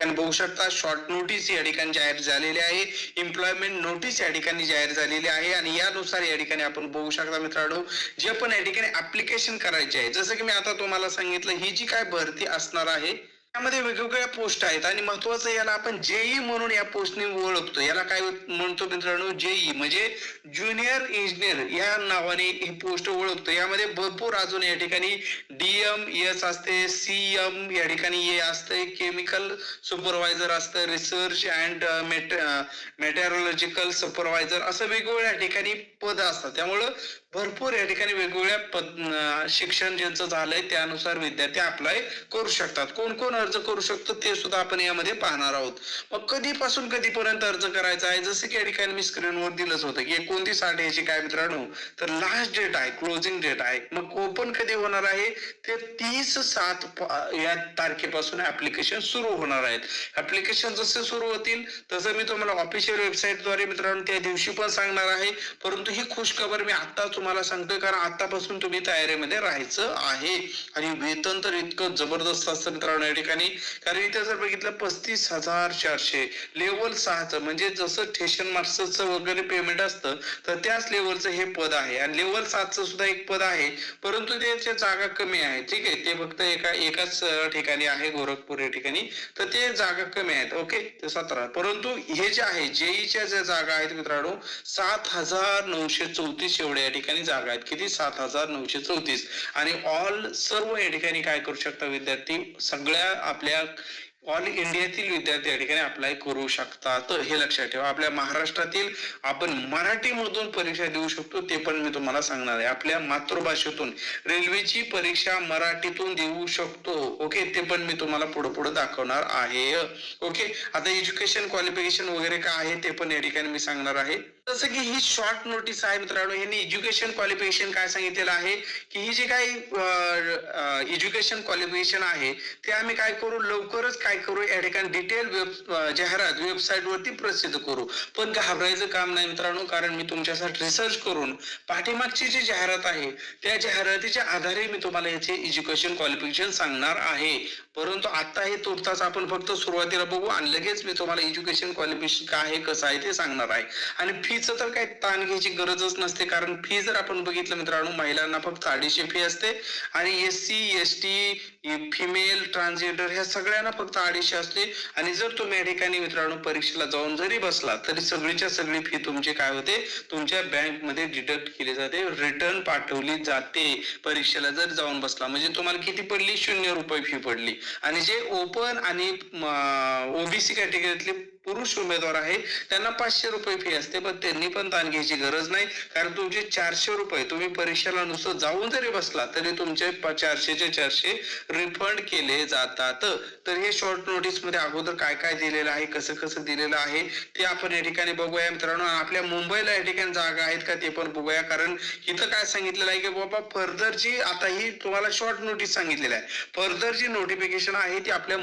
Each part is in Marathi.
बघू शकता शॉर्ट नोटीस या ठिकाणी जाहीर झालेली आहे. एम्प्लॉयमेंट नोटीस या ठिकाणी जाहीर झालेली आहे आणि यानुसार या ठिकाणी आपण बघू शकता मित्रांनो जे पण या ठिकाणी ऍप्लिकेशन करायचे आहे. जसं की मी आता तुम्हाला सांगितलं ही जी काय भरती असणार आहे यामध्ये वेगवेगळ्या पोस्ट आहेत आणि महत्वाचं याला आपण जेई म्हणून या पोस्टने ओळखतो. याला काय म्हणतो मित्रांनो? जेई म्हणजे ज्युनियर इंजिनियर या नावाने ही पोस्ट ओळखतो. यामध्ये भरपूर अजून या ठिकाणी डीएम एस असते सीएम या ठिकाणी ए असते केमिकल सुपरवायझर असतं रिसर्च अँड मेटेरिओलॉजिकल सुपरवायझर असं वेगवेगळ्या ठिकाणी पद असतात. त्यामुळं भरपूर या ठिकाणी वेगवेगळ्या पद शिक्षण ज्यांचं झालंय त्यानुसार विद्यार्थी अप्लाय करू शकतात. कोण कोण अर्ज करू शकतो ते सुद्धा आपण यामध्ये पाहणार आहोत. मग कधीपासून कधीपर्यंत अर्ज करायचा आहे? जसं की या ठिकाणी मी स्क्रीनवर दिलंच होतं की एकोणतीस आठ याची काय मित्रांनो? तर लास्ट डेट आहे क्लोजिंग डेट आहे. मग ओपन कधी होणार आहे? ते तीस सात या तारखेपासून ऍप्लिकेशन सुरू होणार आहेत. ऍप्लिकेशन जसे सुरू होतील तसं मी तुम्हाला ऑफिशियल वेबसाईटद्वारे मित्रांनो त्या दिवशी पण सांगणार आहे. परंतु ही खुशखबर मी आता तुम्हाला सांगतोय कारण आतापासून तुम्ही तयारीमध्ये राहायचं आहे. आणि वेतन तर इतकं जबरदस्त असतं मित्रांनो या ठिकाणी. कारण इथे जर बघितलं पस्तीस हजार चारशे लेवल सहाचं म्हणजे जसं ठेशन मास्टरचं वगैरे पेमेंट असतं तर त्याच लेवलचं हे पद आहे. आणि लेवल सातचं सुद्धा एक पद आहे. परंतु त्याच्या जागा कमी आहे. ठीक आहे ते फक्त एका एकाच ठिकाणी आहे गोरखपूर या ठिकाणी. तर ते जागा कमी आहेत. ओके ते सतरा. परंतु हे जे आहे जेईच्या ज्या जागा आहेत मित्रांनो सात हजार नऊशे चौतीस एवढ्या या ठिकाणी. जागा आहेत. किती? सात हजार नऊशे चौतीस. आणि ऑल सर्व या ठिकाणी काय करू शकता विद्यार्थी? सगळ्या आपल्या ऑल इंडियातील विद्यार्थी या ठिकाणी अप्लाय करू शकतात. हे लक्षात ठेवा. आपल्या महाराष्ट्रातील आपण मराठीमधून परीक्षा देऊ शकतो ते पण मी तुम्हाला सांगणार आहे. आपल्या मातृभाषेतून रेल्वेची परीक्षा मराठीतून देऊ शकतो. ओके? ते पण मी तुम्हाला पुढे पुढे दाखवणार आहे. ओके? आता एज्युकेशन क्वालिफिकेशन वगैरे काय आहे ते पण या ठिकाणी मी सांगणार आहे. जसं की ही शॉर्ट नोटीस आहे मित्रांनो यांनी एज्युकेशन क्वालिफिकेशन काय सांगितलेलं आहे की ही जी काही एज्युकेशन क्वालिफिकेशन आहे ते आम्ही काय करू लवकरच काय करू या ठिकाणी डिटेल वेब जाहिरात वेबसाईट वरती प्रसिद्ध करू. पण घाबरायचं काम नाही मित्रांनो कारण मी तुमच्यासाठी रिसर्च करून पाठीमागची जी जाहिरात आहे त्या जाहिरातीच्या आधारे मी तुम्हाला याचे एज्युकेशन क्वालिफिकेशन सांगणार आहे. परंतु आता हे तुर्तास आपण फक्त सुरुवातीला बघू आणि लगेच मी तुम्हाला एज्युकेशन क्वालिफिकेशन काय आहे कसं आहे ते सांगणार आहे. आणि फीचं तर काही ताण घ्यायची गरजच नसते. कारण फी जर आपण बघितलं मित्रांनो महिलांना फक्त अडीचशे फी असते. आणि S C S T female transgender ह्या सगळ्यांना फक्त अडीचशे असते. आणि जर तुम्ही या ठिकाणी मित्रांनो परीक्षेला जाऊन जरी बसला तरी सगळीच्या सगळी फी तुमची काय होते? तुमच्या बँकमध्ये डिडक्ट केली जाते. रिटर्न पाठवली जाते. परीक्षेला जर जाऊन बसला म्हणजे तुम्हाला किती पडली? शून्य रुपये फी पडली. आणि जे ओपन आणि ओबीसी कॅटेगरीतले पुरुष उमेदवार आहे त्यांना पाचशे रुपये फी असते पण त्यांनी पण ताण घ्यायची गरज नाही. कारण तुमचे चारशे रुपये तुम्ही परीक्षेला नुसतं जाऊन जरी बसला तरी तुमचे चारशेचे चारशे रिफंड केले जातात. तर हे शॉर्ट नोटीसमध्ये अगोदर काय काय दिलेलं आहे कसं कसं दिलेलं आहे ते आपण या ठिकाणी बघूया. मित्रांनो आपल्या मुंबईला या ठिकाणी जागा आहेत का ते पण बघूया. कारण इथं काय सांगितलेलं आहे की बाबा फर्दर जी आता ही तुम्हाला शॉर्ट नोटीस सांगितलेलं आहे. फर्दर जी नोटिफिकेशन आहे ती आपल्या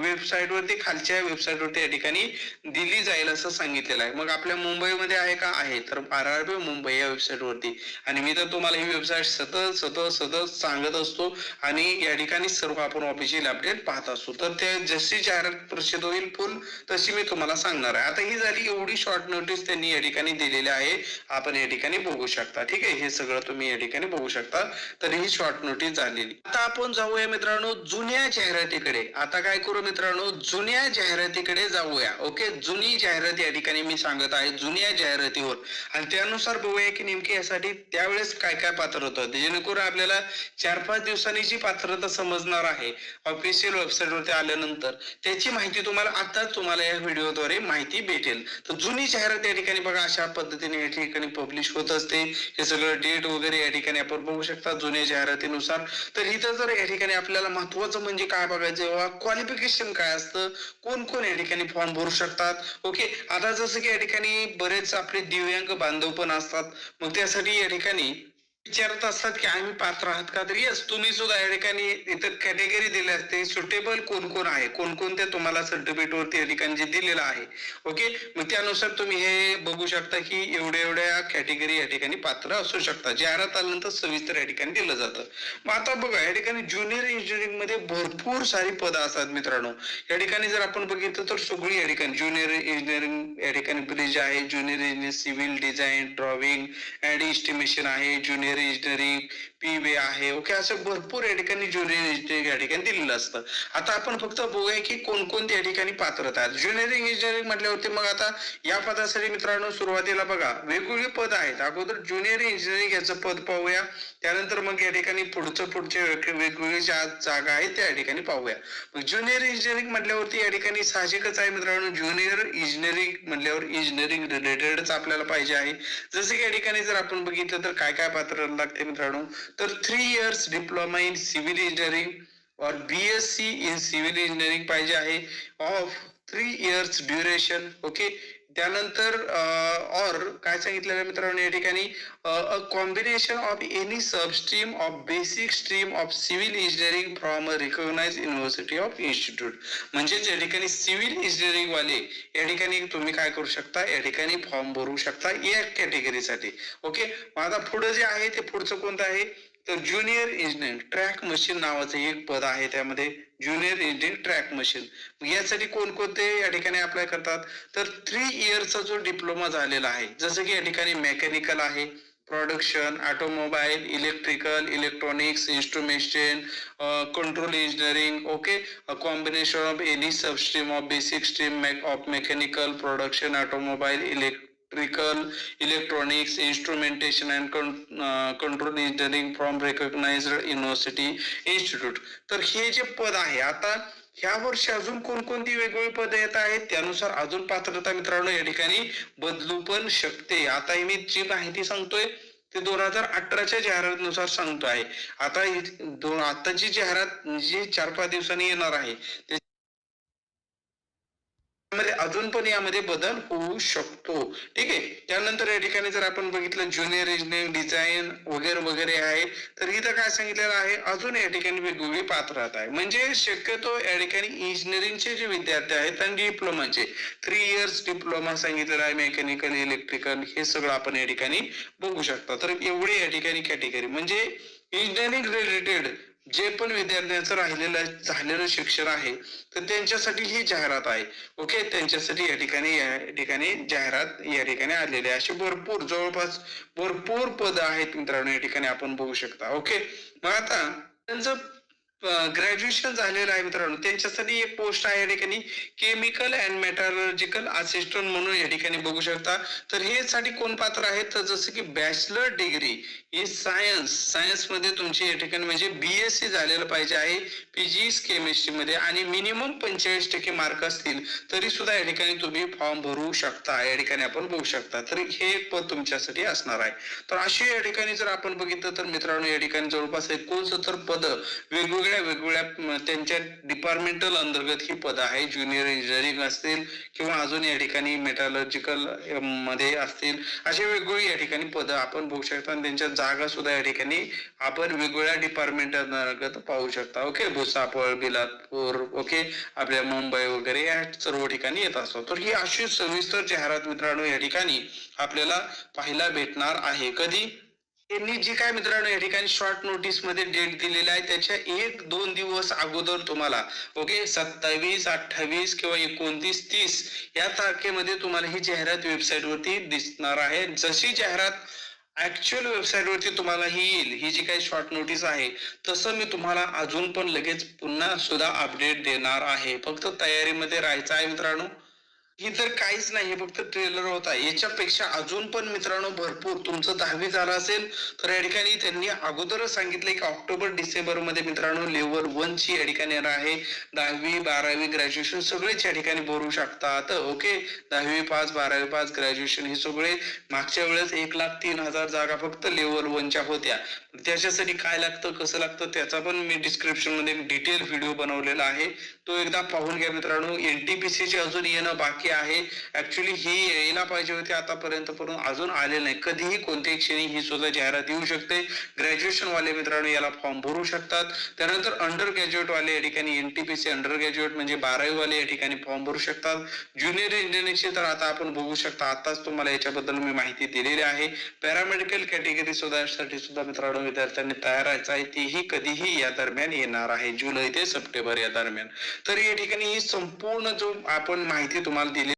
वेबसाईट वरती खालच्या वेबसाईट वरती या ठिकाणी दिली जाईल असं सांगितलेलं आहे. मग आपल्या मुंबईमध्ये आहे का? आहे. तर आर आर बी मुंबई या वेबसाईट वरती. आणि मी तर तुम्हाला ही वेबसाईट सतत सतत सतत सांगत असतो. आणि या ठिकाणी सर्व आपण ऑफिशियल अपडेट पाहत असतो. तर ते जशी जाहिरात प्रसिद्ध होईल फुल तशी मी तुम्हाला सांगणार आहे. आता ही झाली एवढी शॉर्ट नोटीस त्यांनी या ठिकाणी दिलेली आहे. आपण या ठिकाणी बघू शकता. ठीक आहे? हे सगळं तुम्ही या ठिकाणी बघू शकता. तर ही शॉर्ट नोटीस झालेली. आता आपण जाऊया मित्रांनो जुन्या जाहिरातीकडे. आता काय करू मित्रांनो? जुन्या जाहिरातीकडे जाऊया. ओके जुनी जाहिरात या ठिकाणी मी सांगत आहे जुन्या जाहिरातीवर. आणि त्यानुसार बघूया की नेमकी यासाठी त्यावेळेस काय काय पात्र होतं. जेणेकरून आपल्याला चार पाच दिवसांनी जी पात्रता समजणार आहे ऑफिशियल वेबसाईट वरती आल्यानंतर त्याची माहिती तुम्हाला आताच तुम्हाला या व्हिडिओद्वारे माहिती भेटेल. तर जुनी जाहिरात या ठिकाणी बघा अशा पद्धतीने या ठिकाणी पब्लिश होत असते. हे सगळं डेट वगैरे या ठिकाणी आपण बघू शकता जुन्या जाहिरातीनुसार. तर इथं जर या ठिकाणी आपल्याला महत्वाचं म्हणजे काय बघायचं क्वालिफिकेशन काय असतं कोण कोण या ठिकाणी फॉर्म भरू शकतात. ओके आता जसं की या ठिकाणी बरेच आपले दिव्यांग बांधव पण असतात. मग त्यासाठी या ठिकाणी विचारत असतात की आम्ही पात्र आहात का? तर येस तुम्ही सुद्धा या ठिकाणी इथं कॅटेगरी दिली असते सुटेबल कोण कोण आहे? कोणकोणत्या तुम्हाला सर्टिफिकेट वरती या ठिकाणी जे दिलेलं आहे. ओके मग त्यानुसार तुम्ही हे बघू शकता की एवढ्या एवढ्या कॅटेगरी या ठिकाणी पात्र असू शकतात. जाहिरात आल्यानंतर सविस्तर या ठिकाणी दिलं जातं. मग आता बघा या ठिकाणी ज्युनियर इंजिनिअरिंगमध्ये भरपूर सारी पदं असतात मित्रांनो. या ठिकाणी जर आपण बघितलं तर सगळी या ठिकाणी ज्युनियर इंजिनिअरिंग या ठिकाणी ब्रिज आहे junior engineer civil design drawing and estimation आहे ज्युनियर इंजिनिअरिंग पी वे आहे. ओके असं भरपूर या ठिकाणी ज्युनियर इंजिनिअरिंग या ठिकाणी दिलेलं असतं. आता आपण फक्त बघूया की कोणकोणत्या या ठिकाणी पात्रता आहेत ज्युनियर इंजिनिअरिंग म्हटल्यावरती मग आता या पदासाठी मित्रांनो सुरुवातीला बघा वेगवेगळी पद आहेत. अगोदर ज्युनियर इंजिनिअरिंग याचं पद पाहूया. त्यानंतर मग या ठिकाणी पुढचं पुढचे वेगवेगळे ज्या जागा आहेत त्या ठिकाणी पाहूया. मग ज्युनियर इंजिनिअरिंग म्हटल्यावरती या ठिकाणी साहजिकच आहे मित्रांनो ज्युनियर इंजिनिअरिंग म्हटल्यावर इंजिनिअरिंग रिलेटेडच आपल्याला पाहिजे आहे. जसं की या ठिकाणी जर आपण बघितलं तर काय काय पात्र लागते मित्रांनो तर three years diploma in civil engineering और B S C in civil engineering पाहिजे आहे. Of three years duration okay त्यानंतर ऑर काय सांगितलेलं आहे मित्रांनो या ठिकाणी? A combination of any sub stream of basic stream of civil engineering from a recognise university of institute म्हणजेच या ठिकाणी सिव्हिल इंजिनिअरिंग वाले या ठिकाणी तुम्ही काय करू शकता? या ठिकाणी फॉर्म भरू शकता या कॅटेगरीसाठी ओके मग आता पुढे जे आहे ते पुढचं कोणतं आहे? तर ज्युनियर इंजिनियर ट्रॅक मशीन नावाचं एक पद आहे त्यामध्ये. ज्युनियर इंजिनियर ट्रॅक मशीन यासाठी कोणकोणते या ठिकाणी अप्लाय करतात? तर थ्री इयरचा जो डिप्लोमा झालेला आहे जसं की या ठिकाणी मेकॅनिकल आहे production automobile electrical electronics instrumentation control engineering okay combination of any substream of basic stream of mechanical production automobile electrical electronics instrumentation and control engineering from engineering university institute तर हे जे पद आहे आता ह्या वर्षी अजून कोणकोणती वेगवेगळी पदे येत आहेत? त्यानुसार अजून पात्रता मित्रांनो या ठिकाणी बदलू पण शकते. आता मी जी माहिती सांगतोय ते दोन हजार अठराच्या जाहिरातीनुसार सांगतो आहे आता दोन आताची जाहिरात जी चार पाच दिवसांनी येणार आहे ते अजून पण यामध्ये बदल होऊ शकतो. ठीक आहे? त्यानंतर या ठिकाणी जर आपण बघितलं ज्युनियर इंजिनिअरिंग डिझाईन वगैरे वगैरे आहे. तर इथं काय सांगितलेलं आहे? अजून या ठिकाणी वेगवेगळी पात्रता आहे. म्हणजे शक्यतो या ठिकाणी इंजिनिअरिंगचे जे विद्यार्थी आहेत आणि डिप्लोमाचे थ्री इयर्स डिप्लोमा सांगितलेला आहे मेकॅनिकल इलेक्ट्रिकल हे सगळं आपण या ठिकाणी बघू शकता. तर एवढे या ठिकाणी कॅटेगरी म्हणजे इंजिनिअरिंग रिलेटेड जे पण विद्यार्थ्यांचं राहिलेलं झालेलं शिक्षण आहे तर त्यांच्यासाठी ही जाहिरात आहे. ओके त्यांच्यासाठी या ठिकाणी या ठिकाणी जाहिरात या ठिकाणी आलेली आहे. अशी भरपूर जवळपास भरपूर पद आहेत मित्रांनो या ठिकाणी आपण बघू शकता. ओके मग आता त्यांचं ग्रॅज्युएशन झालेलं आहे मित्रांनो. त्यांच्यासाठी एक पोस्ट आहे या ठिकाणी केमिकल अँड मेटॉलॉजिकल असिस्टंट म्हणून या ठिकाणी बघू शकता. तर हे साठी कोण पात्र आहेत? तर जसं की बॅचलर डिग्री इन सायन्स सायन्समध्ये तुमची या ठिकाणी म्हणजे बीएससी झालेलं पाहिजे आहे पीजीस केमिस्ट्री मध्ये आणि मिनिमम पंचेचाळीस टक्के मार्क असतील तरी सुद्धा या ठिकाणी तुम्ही फॉर्म भरू शकता या ठिकाणी आपण बघू शकता. तर हे एक पद तुमच्यासाठी असणार आहे. तर अशी या ठिकाणी जर आपण बघितलं तर मित्रांनो या ठिकाणी जवळपास एकोणसत्तर पद वेगवेगळ्या वेगवेगळ्या वेगवेगळ्या त्यांच्या डिपार्टमेंटल अंतर्गत ही पद आहे ज्युनियर इंजिनिअरिंग असतील किंवा अजून या ठिकाणी मेटॉलॉजिकलमध्ये असतील. अशी वेगवेगळी या ठिकाणी पद आपण बघू शकता. आणि त्यांच्या जागा सुद्धा या ठिकाणी आपण वेगवेगळ्या डिपार्टमेंट अंतर्गत पाहू शकता. ओके भुसावळ बिलासपूर ओके आपल्या मुंबई वगैरे या सर्व ठिकाणी येत असतो. तर ही अशी सविस्तर जाहिरात मित्रांनो या ठिकाणी आपल्याला पाहायला भेटणार आहे. कधी? त्यांनी जे काय मित्रांनो या ठिकाणी शॉर्ट नोटीसमध्ये डेट दिलेला आहे. त्याच्या एक दोन दिवस अगोदर तुम्हाला ओके सत्तावीस अठ्ठावीस किंवा एकोणतीस तीस या तारखेमध्ये तुम्हाला ही जाहिरात वेबसाईट वरती दिसणार आहे. जशी जाहिरात ऍक्च्युअल वेबसाईट वरती तुम्हाला ही येईल ही जी काही शॉर्ट नोटीस आहे तसं मी तुम्हाला अजून पण लगेच पुन्हा सुद्धा अपडेट देणार आहे. फक्त तयारीमध्ये राहायचं आहे मित्रांनो. ही तर काहीच नाही फक्त ट्रेलर होता याच्यापेक्षा अजून पण मित्रांनो भरपूर तुमचं दहावी झालं असेल तर या ठिकाणी त्यांनी अगोदरच सांगितलं की ऑक्टोबर डिसेंबरमध्ये मित्रांनो लेवल वन ची या ठिकाणी येणार आहे. दहावी बारावी ग्रॅज्युएशन सगळेच या ठिकाणी भरू शकतात. ओके? दहावी पास बारावी पास ग्रॅज्युएशन हे सगळे मागच्या वेळेस एक लाख तीन हजार जागा फक्त लेवल वनच्या होत्या. त्याच्यासाठी काय लागतं कसं लागतं त्याचा पण मी डिस्क्रिप्शनमध्ये डिटेल व्हिडिओ बनवलेला आहे. तो एकदा पाहून घ्या मित्रांनो. एनटीपीसी चे अजून येणं बाकी आहे. ऍक्च्युली ही यायला पाहिजे होती आतापर्यंत पण अजून आले नाही. कधीही कोणत्याही क्षणी ही सुद्धा जाहिरात येऊ शकते. ग्रॅज्युएशन वाले मित्रांनो याला फॉर्म भरू शकतात. त्यानंतर अंडर ग्रॅज्युएट वाले या ठिकाणी एनटीपीसी अंडर ग्रॅज्युएट म्हणजे बारावी वाले या ठिकाणी फॉर्म भरू शकतात. ज्युनियर इंजिनिअरिंगचे तर आता आपण बघू शकता. आताच तुम्हाला याच्याबद्दल मी माहिती दिलेली आहे. पॅरामेडिकल कॅटेगरी सुद्धा साठी सुद्धा मित्रांनो विद्यार्थ्यांनी तयार राहायचं आहे तीही कधीही या दरम्यान येणार आहे. जुलै ते सप्टेंबर या दरम्यान. तर या ठिकाणी ही संपूर्ण जो आपण माहिती तुम्हाला दिली